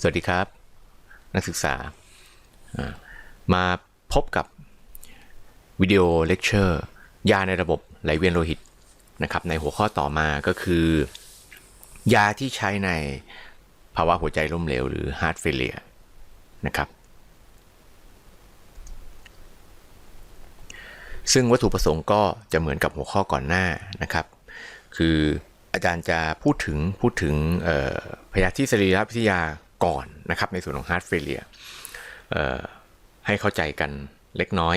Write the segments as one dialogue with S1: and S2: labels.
S1: สวัสดีครับ นักศึกษา มาพบกับวิดีโอเลคเชอร์ยาในระบบไหลเวียนโลหิตนะครับในหัวข้อต่อมาก็คือ ยาที่ใช้ในภาวะหัวใจล้มเหลวหรือ heart failure นะครับซึ่งวัตถุประสงค์ก็จะเหมือนกับหัวข้อก่อนหน้านะครับ คืออาจารย์จะพูดถึงพูดถึงพยาธิสรีรวิทยา ก่อนนะครับในส่วนของ heart failure เอ่อให้เข้าใจกันเล็กน้อย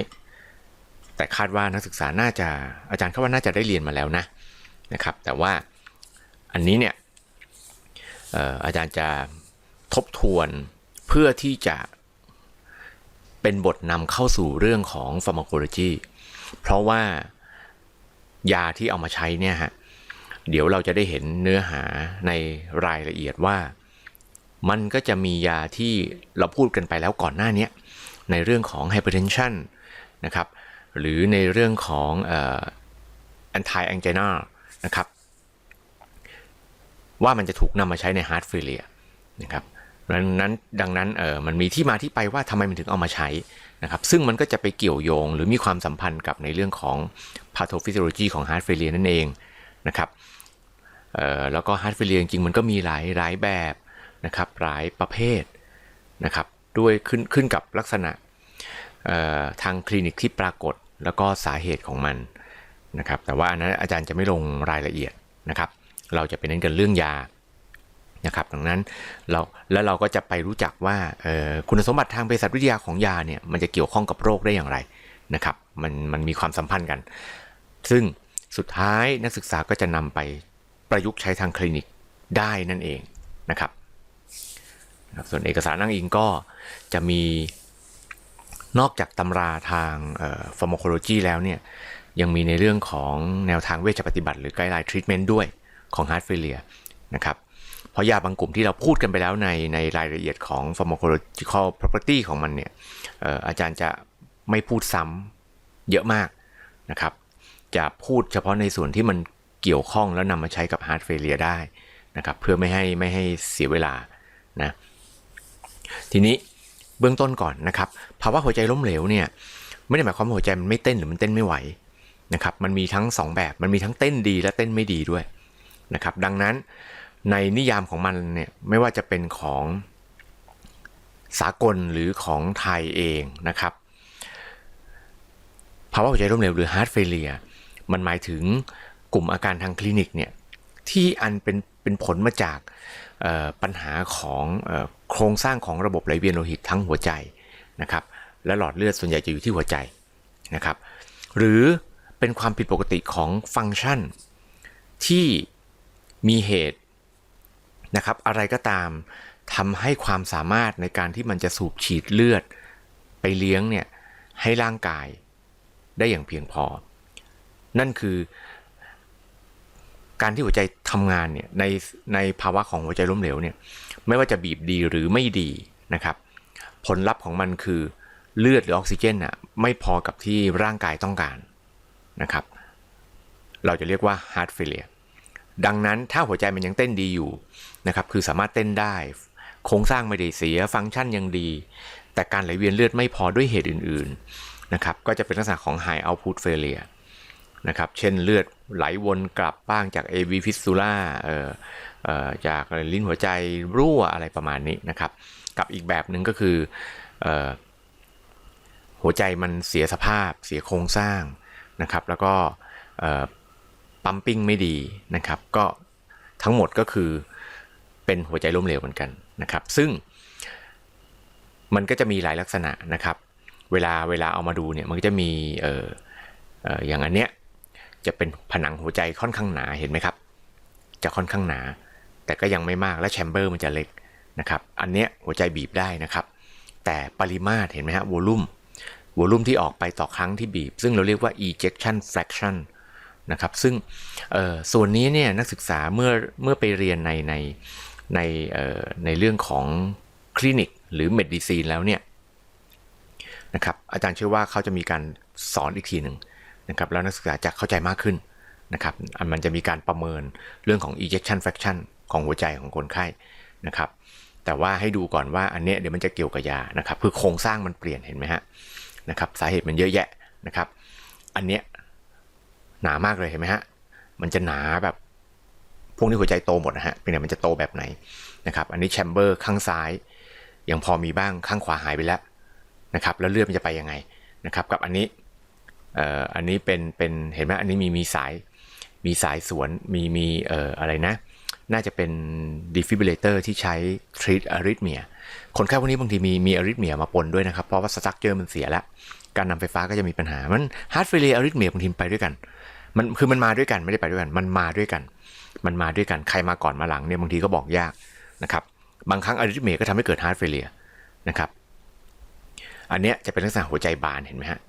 S1: แต่คาดว่านักศึกษาน่าจะอาจารย์คาดว่าน่าจะได้เรียนมาแล้วนะนะครับ แต่ว่าอันนี้เนี่ยเอ่ออาจารย์จะทบทวนเพื่อที่จะเป็นบทนำเข้าสู่เรื่องของ pharmacology เพราะว่ายาที่เอามาใช้เนี่ยฮะเดี๋ยวเราจะได้เห็นเนื้อหาในรายละเอียดว่า มันก็จะมียาที่เราพูดกันไปแล้วก่อนหน้านี้ในเรื่องของ hypertension นนะครับหรือในเรื่องของเอ่อ anti angina นะครับว่ามันจะถูกนำมาใช้ใน heart failure นะครับดังนั้นดังนั้นเออมันมีที่มาที่ไปว่าทำไมมันถึงเอามาใช้นะครับซึ่งมันก็จะไปเกี่ยวโยงหรือมีความสัมพันธ์กับในเรื่องของ pathophysiology ของ heart failure นั่นเองนะครับออแล้วก็ heart failure จริงมันก็มีหลายหลายแบบ นะครับหลายประเภทนะครับด้วยขึ้นขึ้นกับลักษณะทางคลินิกที่ปรากฏแล้วก็สาเหตุของมันนะครับแต่ว่าอันนั้นอาจารย์จะไม่ลงรายละเอียดนะครับเราจะไปเน้นกันเรื่องยานะครับดังนั้นเราแล้วเราก็จะไปรู้จักว่าคุณสมบัติทางเภสัชวิทยาของยาเนี่ยมันจะเกี่ยวข้องกับโรคได้อย่างไรนะครับมันมันมีความสัมพันธ์กัน ซึ่งสุดท้ายนักศึกษาก็จะนำไปประยุกต์ใช้ทางคลินิกได้นั่นเองนะครับ ส่วนเอกสารอ้างอิงก็จะมีนอกจากตำราทางฟาร์ม c คโลจีแล้วเนี่ยยังมีในเรื่องของแนวทางเวชปฏิบัติหรือไกด์ไลน์ทรีทเมนต์ด้วยของ heart failure นะครับเพราะยาบางกลุ่มที่เราพูดกันไปแล้วในในรายละเอียดของ pharmacological property ของมันเนี่ยอออาจารย์จะไม่พูดซ้ำเยอะมากนะครับ จะพูดเฉพาะในส่วนที่มันเกี่ยวข้องแล้วนำมาใช้กับ heart failure ได้นะครับ เพื่อไม่ให้ไม่ให้เสียเวลานะ ทีนี้เบื้องต้นก่อนนะครับภาวะหัวใจล้มเหลวเนี่ยไม่ได้หมายความว่าหัวใจมันไม่เต้นหรือมันเต้นไม่ไหวนะครับมันมีทั้งสองแบบมันมีทั้งเต้นดีและเต้นไม่ดีด้วยนะครับดังนั้นในนิยามของมันเนี่ยไม่ว่าจะเป็นของสากลหรือของไทยเองนะครับภาวะหัวใจล้มเหลวหรือ heart failure มันหมายถึงกลุ่มอาการทางคลินิกเนี่ยที่อันเป็นเป็นผลมาจากปัญหาของ ครงสร้างของระบบไหลเวียนโลหิตทั้งหัวใจนะครับและหลอดเลือดส่วนใหญ่จะอยู่ที่หัวใจนะครับ หรือเป็นความผิดปกติของฟังก์ชัน ที่มีเหตุนะครับอะไรก็ตามทำให้ความสามารถในการที่มันจะสูบฉีดเลือด ไปเลี้ยงเนี่ยให้ร่างกายได้อย่างเพียงพอ นั่นคือ การที่หัวใจทำงานเนี่ยในในภาวะของหัวใจล้มเหลวเนี่ย ไม่ว่าจะบีบดีหรือไม่ดีนะครับ ผลลัพธ์ของมันคือเลือดหรือออกซิเจนอะไม่พอกับที่ร่างกายต้องการนะครับ เราจะเรียกว่า heart failure ดังนั้นถ้าหัวใจมันยังเต้นดีอยู่นะครับ คือสามารถเต้นได้ โครงสร้างไม่ได้เสียฟังก์ชันยังดี แต่การไหลเวียนเลือดไม่พอด้วยเหตุอื่นๆนะครับ ก็จะเป็นลักษณะของ high output failure นะครับ เช่นเลือดไหลวนกลับบ้างจาก AV fistula เอ่อเอ่อ จากลิ้นหัวใจรั่วอะไรประมาณนี้นะครับ กับอีกแบบหนึ่งก็คืออหัวใจมันเสียสภาพเสียโครงสร้างนะครับ แล้วก็ปั๊มปิ้งไม่ดีนะครับ ก็ทั้งหมดก็คือเป็นหัวใจล้มเหลวเหมือนกันนะครับ ซึ่งมันก็จะมีหลายลักษณะนะครับ เวลาเวลาเอามาดูเนี่ยมันก็จะมีเออเอออย่างอันเนี้ยจะเป็นผนังหัวใจค่อนข้างหนาเห็นไหมครับ จะค่อนข้างหนา แต่ก็ยังไม่มากและแชมเบอร์มันจะเล็กนะครับอันเนี้ยหัวใจบีบได้นะครับ แต่ปริมาตรเห็นไหมฮะวอลลุ่มวอลลุ่มที่ออกไปต่อครั้งที่บีบ ซึ่งเราเรียกว่า ejection fraction นะครับซึ่งส่วนนี้เนี่ยนักศึกษาเมื่อเมื่อไปเรียนในในในในเรื่องของคลินิกหรือเมดิซีนแล้วเนี่ยนะครับอาจารย์เชื่อว่าเขาจะมีการสอนอีกทีหนึ่งนะครับแล้วนักศึกษาจะเข้าใจมากขึ้นนะครับมันจะมีการประเมินเรื่องของ ejection fraction ของหัวใจของคนไข้นะครับ แต่ว่าให้ดูก่อนว่าอันเนี้ยเดี๋ยวมันจะเกี่ยวกับยานะครับ คือโครงสร้างมันเปลี่ยนเห็นไหมฮะนะครับสาเหตุมันเยอะแยะนะครับ อันเนี้ยหนามากเลยเห็นไหมฮะมันจะหนาแบบพวกนี้หัวใจโตหมดนะฮะเป็นไงมันจะโตแบบไหนนะครับ อันนี้แชมเบอร์ข้างซ้ายยังพอมีบ้างข้างขวาหายไปแล้วนะครับ แล้วเลือดมันจะไปยังไงนะครับ กับอันนี้เอ่ออันนี้เป็นเป็นเห็นไหมอันนี้มีมีสายมีสายสวนมีมีเอ่ออะไรนะ น่าจะเป็น defibrillator ที่ใช้ treat arrhythmia คนไข้พวกนี้บางทีมีมี arrhythmia มาปนด้วยนะครับ เพราะว่า structure มันเสียแล้ว การนำไฟฟ้าก็จะมีปัญหา มัน heart failure arrhythmia บางทีไปด้วยกัน มันคือมันมาด้วยกันไม่ได้ไปด้วยกัน มันมาด้วยกัน มันมาด้วยกัน ใครมาก่อนมาหลังเนี่ยบางทีก็บอกยากนะครับ บางครั้ง arrhythmia ก็ทำให้เกิด heart failure นะครับ อันเนี้ยจะเป็นลักษณะหัวใจบานเห็นไหมฮะ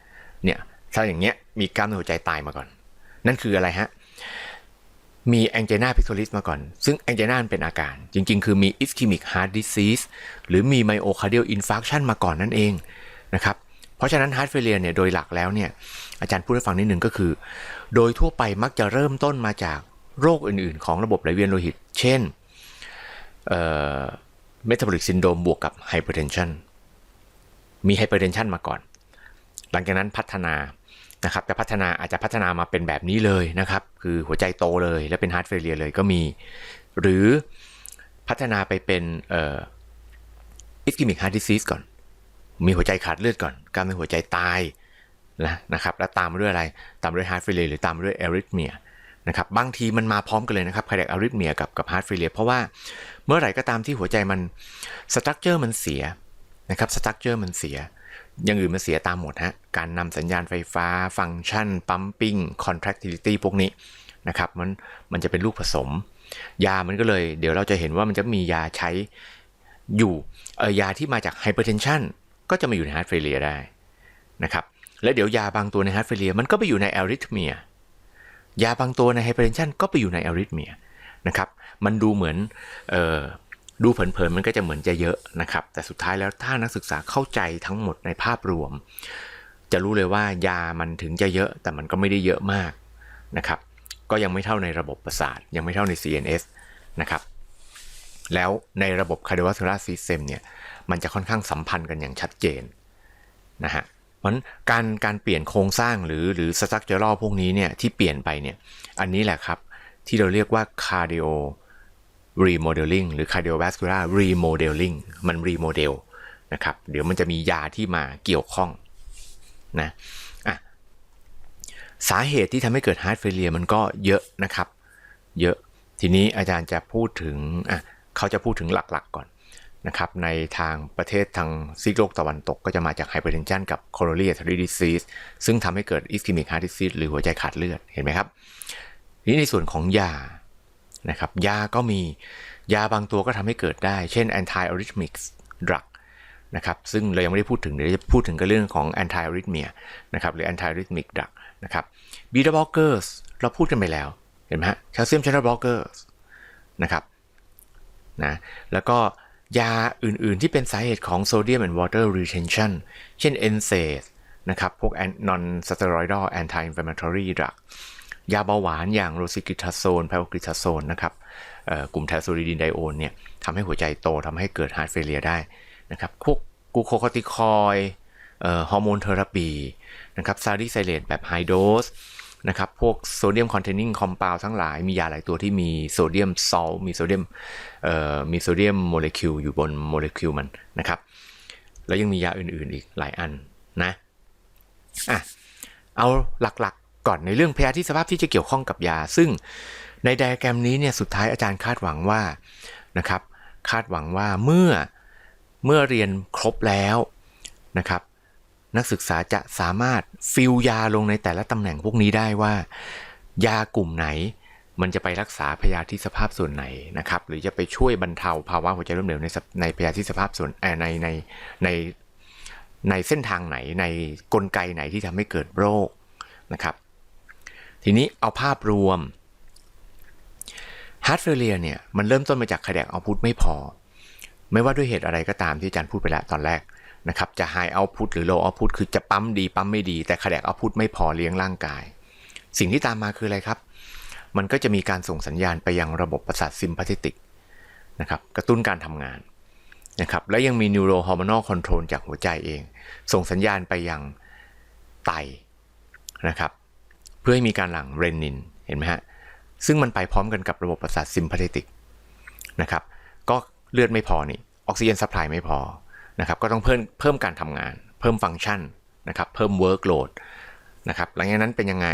S1: เนี่ยถ้าอย่างเงี้ยมีกล้ามเนื้อหัวใจตายมาก่อน นั่นคืออะไรฮะ มี angina pectoris มาก่อน ซึ่ง angina มันเป็นอาการ จริง ๆ คือมี ischemic heart disease หรือมี myocardial infarction มาก่อนนั่นเองนะครับ เพราะฉะนั้น heart failure เนี่ยโดยหลักแล้วเนี่ยอาจารย์พูดให้ฟังนิดหนึ่งก็คือ โดยทั่วไปมักจะเริ่มต้นมาจากโรคอื่น ๆ ของระบบไหลเวียนโลหิต เช่นเอ่อ metabolic syndrome บวกกับ hypertension มี hypertension มาก่อน หลังจากนั้นพัฒนา นะครับแต่พัฒนาอาจจะพัฒนามาเป็นแบบนี้เลยนะครับ คือหัวใจโตเลยแล้วเป็นฮาร์ดเฟลเลียเลยก็มี หรือพัฒนาไปเป็นเอ่ออิสกิมิกฮาร์ดดิซีสก่อน มีหัวใจขาดเลือดก่อนกล้ามเนื้อหัวใจตายนะนะครับแล้วตามมาด้วยอะไรตามมาด้วยฮาร์ดเฟลเลียหรือตามมาด้วยเอริทเมียนะครับบางทีมันมาพร้อมกันเลยนะครับคาร์ดิ c อาริทเมียกับกับฮาร์ดเฟลเลียเพราะว่าเมื่อไหร่ก็ตามที่หัวใจมันสตรัคเจอร์มันเสียนะครับสตรัคเจอร์มันเสีย อย่างอื่นมันเสียตามหมดฮะ การนำสัญญาณไฟฟ้า ฟังก์ชัน ปั๊มปิ้ง contractility พวกนี้นะครับมันมันจะเป็นลูกผสม ยามันก็เลย เดี๋ยวเราจะเห็นว่ามันจะมียาใช้อยู่เออยาที่มาจาก hypertension ก็จะมาอยู่ใน heart failure ได้นะครับและเดี๋ยวยาบางตัวใน heart failure มันก็ไปอยู่ใน arrhythmia ยาบางตัวใน hypertension ก็ไปอยู่ใน arrhythmia นะครับมันดูเหมือนเออ ดูเผินๆมันก็จะเหมือนจะเยอะนะครับ แต่สุดท้ายแล้วถ้านักศึกษาเข้าใจทั้งหมดในภาพรวม จะรู้เลยว่ายามันถึงจะเยอะ แต่มันก็ไม่ได้เยอะมากนะครับ ก็ยังไม่เท่าในระบบประสาท ยังไม่เท่าใน CNS นะครับ แล้วในระบบ cardiovascular system เนี่ย มันจะค่อนข้างสัมพันธ์กันอย่างชัดเจนนะฮะเพราะฉะนั้นการการเปลี่ยนโครงสร้างหรือหรือ structural พวกนี้เนี่ยที่เปลี่ยนไปเนี่ย อันนี้แหละครับที่เราเรียกว่า cardio remodeling หรือ cardiovascular remodeling มัน remodel นะครับ เดี๋ยวมันจะมียาที่มาเกี่ยวข้องนะอะสาเหตุที่ทำให้เกิด heart failure มันก็เยอะนะครับ เยอะ ทีนี้อาจารย์จะพูดถึงอะเขาจะพูดถึงหลักๆก่อนนะครับในทางประเทศทางซีกโลกตะวันตกก็จะมาจาก hypertension กับ coronary artery disease ซึ่งทำให้เกิด ischemic heart disease หรือหัวใจขาดเลือดเห็นไหมครับ นี่ในส่วนของยา นะครับยาก็มียาบางตัวก็ทำให้เกิดได้ เช่น anti arrhythmic drug นะครับซึ่งเรายังไม่ได้พูดถึงเดี๋ยวจะพูดถึงกับเรื่องของ anti arrhythmia นะครับหรือ anti arrhythmic drug นะครับ beta blockers เราพูดกันไปแล้ว เห็นไหมฮะ calcium channel blockers นะครับนะแล้วก็ยาอื่นๆที่เป็นสาเหตุของ sodium and water retention เช่น NSAIDs นะครับ พวก non steroidal anti inflammatory drug ยาเบาหวานอย่างโรซิกิทาโซนไพโอกริทาโซนนะครับกลุ่มไทสโซริดินไดโอนเนี่ยทำให้หัวใจโตทำให้เกิดฮาร์ดเฟลเลียได้นะครับพวกกูโคคอติคอยฮอร์โมนเทอราปีนะครับซาริไซเลตแบบไฮโดสนะครับพวกโซเดียมคอนเทนนิ่งคอมเพลทั้งหลายมียาหลายตัวที่มีโซเดียมซอลมีโซเดียมมีโซเดียมโมเลกุลอยู่บนโมเลกุลมันนะครับแล้วยังมียาอื่นๆอีกหลายอันนะอะเอาหลัก ก่อนในเรื่องพยาธิสภาพที่จะเกี่ยวข้องกับยา ซึ่งในไดอะแกรมนี้เนี่ยสุดท้ายอาจารย์คาดหวังว่านะครับคาดหวังว่าเมื่อเมื่อเรียนครบแล้วนะครับนักศึกษาจะสามารถฟิลยาลงในแต่ละตำแหน่งพวกนี้ได้ว่า ยากลุ่มไหนมันจะไปรักษาพยาธิสภาพส่วนไหนนะครับหรือจะไปช่วยบรรเทาภาวะหัวใจล้มเหลวในในพยาธิสภาพส่วนในในในในเส้นทางไหนในกลไกไหนที่ทำให้เกิดโรคนะครับ ทีนี้เอาภาพรวม heart failure เนี่ยมันเริ่มต้นมาจาก cardiac output ไม่พอ ไม่ว่าด้วยเหตุอะไรก็ตามที่อาจารย์พูดไปแล้วตอนแรกนะครับจะ high output หรือ low output คือจะปั๊มดีปั๊มไม่ดี แต่ cardiac output ไม่พอเลี้ยงร่างกาย สิ่งที่ตามมาคืออะไรครับ มันก็จะมีการส่งสัญญาณไปยังระบบประสาทซิมพาธิติกนะครับกระตุ้นการทำงานนะครับและยังมี neurohormonal control จากหัวใจเอง ส่งสัญญาณไปยังไตนะครับ เพื่อให้มีการหลั่งเรนินเห็นไหมฮะซึ่งมันไปพร้อมกันกับระบบประสาทซิมพาเทติกนะครับก็เลือดไม่พอนี่ออกซิเจนซัพพลายไม่พอนะครับก็ต้องเพิ่มเพิ่มการทำงาน เพิ่มฟังก์ชันนะครับเพิ่มเวิร์กโหลดนะครับหลังจากนั้นเป็นยังไง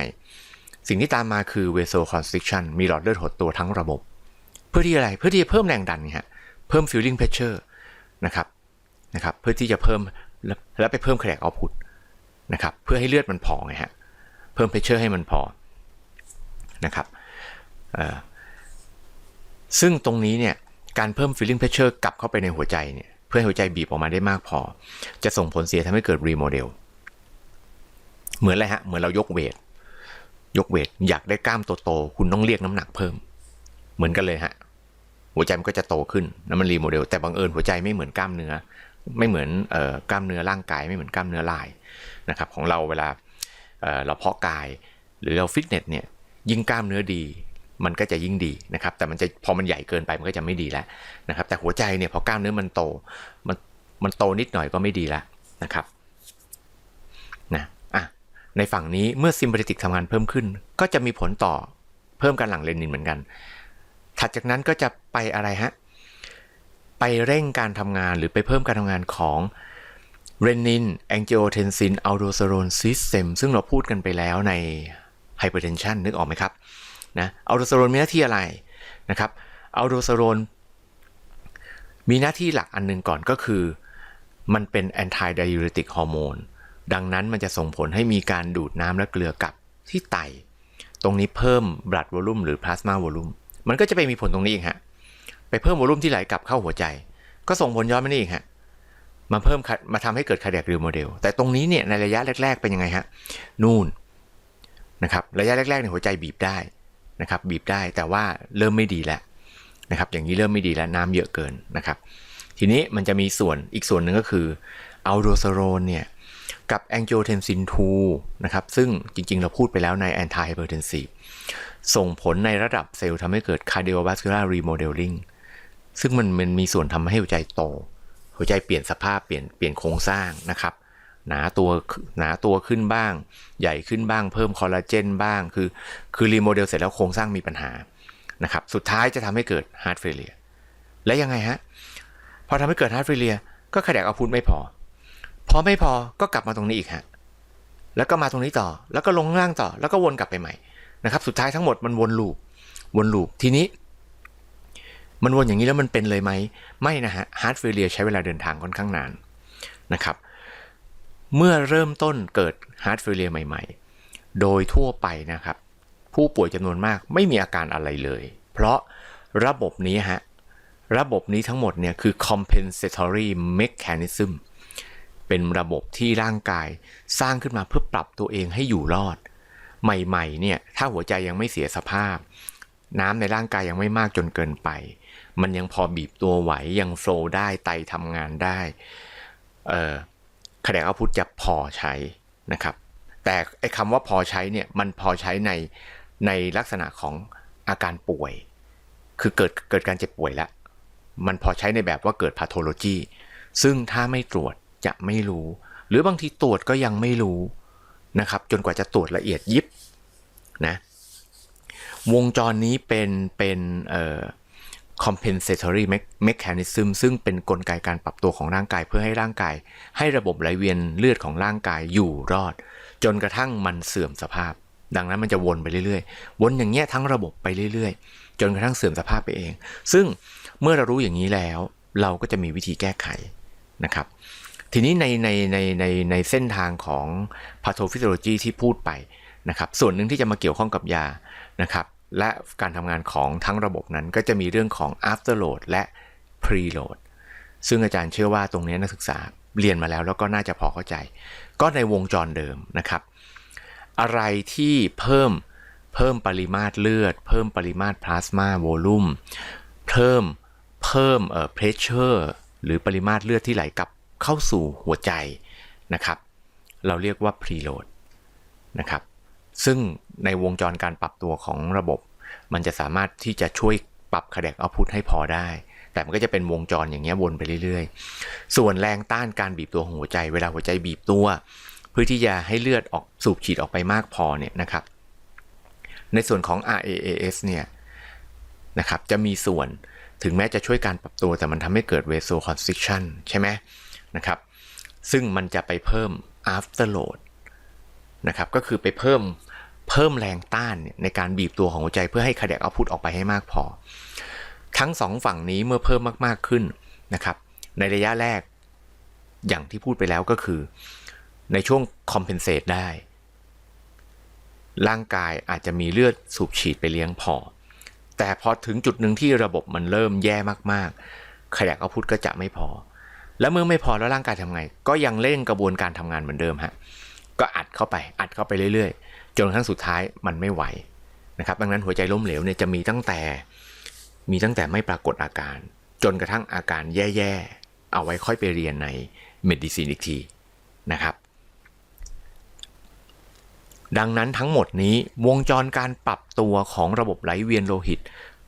S1: สิ่งที่ตามมาคือ vasoconstriction มีหลอดเลือดหดตัวทั้งระบบ เพื่อที่อะไรเพื่อที่จะเพิ่มแรงดันไงฮะเพิ่ม filling pressure นะครับนะครับเพื่อที่จะเพิ่มแล้วไปเพิ่ม cardiac output นะครับเพื่อให้เลือดมันพอไงฮะ เพิ่ม pressure ให้มันพอนะครับซึ่งตรงนี้เนี่ยการเพิ่ม filling pressure กลับเข้าไปในหัวใจเนี่ยเพื่อให้หัวใจบีบออกมาได้มากพอ จะส่งผลเสียทำให้เกิด remodel เหมือนอะไรฮะ เหมือนเรายกเวท ยกเวท อยากได้กล้ามโตๆคุณต้องเรียกน้ำหนักเพิ่ม เหมือนกันเลยฮะ หัวใจมันก็จะโตขึ้นแล้วมันรีโมเดล แต่บังเอิญหัวใจไม่เหมือนกล้ามเนื้อ ไม่เหมือนออกล้ามเนื้อร่างกาย ไม่เหมือนกล้ามเนื้อลายนะครับ ของเราเวลา เราเพาะกาย หรือเราฟิตเนสเนี่ยยิ่งกล้ามเนื้อดี มันก็จะยิ่งดีนะครับ แต่มันจะพอมันใหญ่เกินไปมันก็จะไม่ดีแล้วนะครับ แต่หัวใจเนี่ยพอกล้ามเนื้อมันโตมันมันโตนิดหน่อยก็ไม่ดีแล้วนะครับนะอะในฝั่งนี้เมื่อซิม p า t ติกทำงานเพิ่มขึ้น ก็จะมีผลต่อเพิ่มการหลั่งเลนินเหมือนกัน ถัดจากนั้นก็จะไปอะไรฮะไปเร่งการทำงานหรือไปเพิ่มการทำงานของ เรนินแอง i โอเทนซินอัลโดสโตรนซิสเ e มซึ่งเราพูดกันไปแล้วในไฮเปอร์เทนชันนึกออกไหมครับนะอัลโดสโตรนมีหน้าที่อะไรนะครับอัลโดสโตรนมีหน้าที่หลักอันหนึงก่อนก็คือ มันเป็นแอนตี้ไดยูริติกฮอร์โมนดังนั้นมันจะส่งผลให้มีการดูดน้ำและเกลือกลับที่ไต ตรงนี้เพิ่มบลัดวอลุ่มหรือพลาสมาวอลุ่มมันก็จะไปมีผลตรงนี้เองฮะไปเพิ่มวอลุ่มที่ไหลกลับเข้าหัวใจ ก็ส่งผลย้อนมานี่เองฮะ มาเพิ่มมาทำให้เกิดคาร์เดียกรีโมเดลแต่ตรงนี้เนี่ยในระยะแรก ๆ เป็นยังไงฮะ นู่นนะครับระยะแรกๆในยหัวใจบีบได้นะครับบีบได้แต่ว่าเริ่มไม่ดีแล้วนะครับอย่างนี้เริ่มไม่ดีแล้วน้ำเยอะเกินนะครับทีนี้มันจะมีส่วนอีกส่วนหนึ่งก็คืออัลโดสโตรนเนี่ยกับ angiotensin 2นะครับซึ่งจริงๆ เราพูดไปแล้วใน anti hypertensive ส่งผลในระดับเซลล์ทำให้เกิด cardiovascular remodeling ซึ่งมันมันมีส่วนทำให้หัวใจโต หัวใจเปลี่ยนสภาพเปลี่ยนเปลี่ยนโครงสร้างนะครับ หนาตัวหนาตัวขึ้นบ้าง ใหญ่ขึ้นบ้าง เพิ่มคอลลาเจนบ้าง คือคือรีโมเดลเสร็จแล้วโครงสร้างมีปัญหานะครับ สุดท้ายจะทำให้เกิด heart failure และยังไงฮะ พอทำให้เกิด heart failure ก็ขยายเอาพุทไม่พอ พอไม่พอก็กลับมาตรงนี้อีกฮะ แล้วก็มาตรงนี้ต่อ แล้วก็ลงข้างล่างต่อ แล้วก็วนกลับไปใหม่นะครับ สุดท้ายทั้งหมดมันวนลูป วนลูป ทีนี้ มันวนอย่างนี้แล้วมันเป็นเลยไหม ไม่นะฮะฮาร์ดเฟลเลียใช้เวลาเดินทางค่อนข้างนานนะครับ เมื่อเริ่มต้นเกิดฮาร์ดเฟลเลียใหม่ ๆ โดยทั่วไปนะครับ ผู้ป่วยจำนวนมากไม่มีอาการอะไรเลย เพราะระบบนี้ฮะระบบนี้ทั้งหมดเนี่ยคือ compensatory mechanism เป็นระบบที่ร่างกายสร้างขึ้นมาเพื่อปรับตัวเองให้อยู่รอด ใหม่ๆเนี่ยถ้าหัวใจยังไม่เสียสภาพ น้ำในร่างกายยังไม่มากจนเกินไป มันยังพอบีบตัวไหว ยังโฟล์ได้ไตทำงานได้เอ่อขนาดเอาพุทจะพอใช้นะครับ แต่ไอ้คำว่าพอใช้เนี่ยมันพอใช้ในในลักษณะของอาการป่วย คือเกิดเกิดการเจ็บป่วยแล้ว มันพอใช้ในแบบว่าเกิดพาโทโลจีซึ่งถ้าไม่ตรวจจะไม่รู้ หรือบางทีตรวจก็ยังไม่รู้นะครับ จนกว่าจะตรวจละเอียดยิบนะ วงจรนี้เป็นเป็นเอ่อ compensatory mechanism ซึ่งเป็นนกลไกการปรับตัวของร่างกายเพื่อให้ร่างกาย ให้ระบบไหลเวียนเลือดของร่างกายอยู่รอด จนกระทั่งมันเสื่อมสภาพ ดังนั้นมันจะวนไปเรื่อยๆ วนอย่างเงี้ยทั้งระบบไปเรื่อยๆ จนกระทั่งเสื่อมสภาพไปเอง ซึ่งเมื่อเรารู้อย่างนี้แล้ว เราก็จะมีวิธีแก้ไขนะครับ ทีนี้ในในในในในเส้นทางของ pathophysiology ที่พูดไปนะครับ ส่วนหนึ่งที่จะมาเกี่ยวข้องกับยานะครับ และการทำงานของทั้งระบบนั้นก็จะมีเรื่องของ afterload และ preload ซึ่งอาจารย์เชื่อว่าตรงนี้นักศึกษาเรียนมาแล้วแล้วก็น่าจะพอเข้าใจ ก็ในวงจรเดิมนะครับ อะไรที่เพิ่มเพิ่มปริมาตรเลือด เพิ่มปริมาตรพลาสมาโวลูมเพิ่มเพิ่มเอ่อเพรสเชอร์หรือปริมาตรเลือดที่ไหลกลับเข้าสู่หัวใจนะครับ เราเรียกว่า preload นะครับ ซึ่งในวงจรการปรับตัวของระบบ มันจะสามารถที่จะช่วยปรับคาแดกเอาพุทให้พอได้ แต่มันก็จะเป็นวงจรอย่างเงี้ยวนไปเรื่อยๆ ส่วนแรงต้านการบีบตัวของหัวใจ เวลาหัวใจบีบตัว เพื่อที่จะให้เลือดออกสูบฉีดออกไปมากพอเนี่ยนะครับ ในส่วนของ RAAS เนี่ยนะครับจะมีส่วนถึงแม้จะช่วยการปรับตัวแต่มันทำให้เกิด vasoconstriction ใช่ไหมนะครับซึ่งมันจะไปเพิ่ม afterload นะครับก็คือไปเพิ่ม เพิ่มแรงต้านในการบีบตัวของหัวใจเพื่อให้คาร์เดียกเอาพุทออกไปให้มากพอ ทั้งสองฝั่งนี้เมื่อเพิ่มมากๆขึ้นนะครับในระยะแรกอย่างที่พูดไปแล้วก็คือ ในช่วง compensate ได้ ร่างกายอาจจะมีเลือดสูบฉีดไปเลี้ยงพอ แต่พอถึงจุดหนึ่งที่ระบบมันเริ่มแย่มากๆขยะเอาพุทก็จะไม่พอ แล้วเมื่อไม่พอแล้วร่างกายทำไง ก็ยังเร่งกระบวนการทำงานเหมือนเดิมฮะก็อัดเข้าไปอัดเข้าไปเรื่อยๆ จนกระทั่งสุดท้ายมันไม่ไหวนะครับดังนั้นหัวใจล้มเหลวเนี่ยจะมีตั้งแต่มีตั้งแต่ไม่ปรากฏอาการ จนกระทั่งอาการแย่ๆ เอาไว้ค่อยไปเรียนในเมดิซีนอีกทีนะครับ ดังนั้นทั้งหมดนี้วงจรการปรับตัวของระบบไหลเวียนโลหิต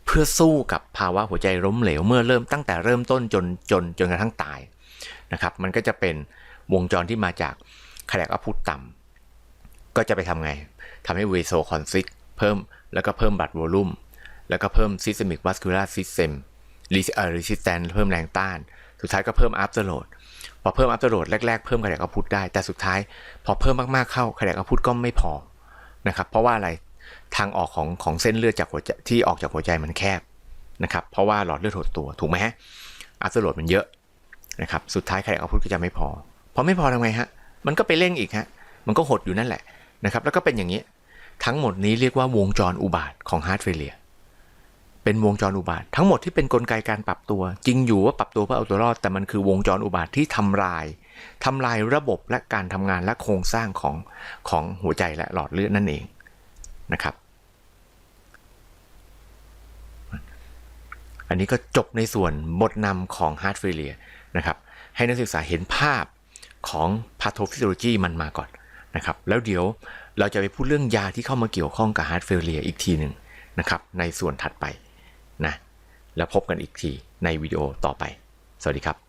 S1: เพื่อสู้กับภาวะหัวใจล้มเหลวเมื่อเริ่มตั้งแต่เริ่มต้นจนจนจนกระทั่งตายนะครับ มันก็จะเป็นวงจรที่มาจากแขยะอัพุทต่ำก็จะไปทำไง ทำให้เวโซคอนซิกเพิ่มแล้วก็เพิ่มบัตรวอลุ่มแล้วก็เพิ่มซิสเตมิกวัสคูลาร์ซิสเต็มรีเอ่อรีสิสแตนเพิ่มแรงต้าน สุดท้ายก็เพิ่มอัพเ r อร์โหลดพอเพิ่มอัพเ r อร์โหลดแรก ๆ เพิ่มขยะอัพุทได้ แต่สุดท้าย พอเพิ่มมากๆเข้าขยะอัพุทก็ไม่พอนะครับ เพราะว่าอะไรทางออกของของเส้นเลือดจากหัวใจที่ออกจากหัวใจมันแคบนะครับ เพราะว่าหลอดเลือดหดตัวถูกไหมฮะอัพเ r อร์โหลดมันเยอะนะครับ สุดท้ายขยะอัพุทก็จะไม่พอพอไม่พอทำไงฮะ มันก็ไปเร่งอีกฮะ มันก็หดอยู่นั่นแหละนะครับ แล้วก็เป็นอย่างนี้ ทั้งหมดนี้เรียกว่าวงจรอุบาทของฮาร์ดเฟลเลียเป็นวงจรอุบาท ทั้งหมดที่เป็นนกลไกการปรับตัว จริงอยู่ว่าปรับตัวเพื่อเอาตัวรอด แต่มันคือวงจรอุบาทที่ทำลายทำลายระบบและการทำงานและโครงสร้างของของหัวใจและหลอดเลือดนั่นเองนะครับ อันนี้ก็จบในส่วนบทนำของฮาร์ดเฟลเลียนะครับ ให้นักศึกษาเห็นภาพของพาโทฟิสิโลจีมันมาก่อนนะครับ แล้วเดี๋ยว เราจะไปพูดเรื่องยาที่เข้ามาเกี่ยวข้องกับฮาร์ดเฟลเลียอีกทีหนึ่งนะครับ ในส่วนถัดไปนะแล้วพบกันอีกทีในวิดีโอต่อไป สวัสดีครับ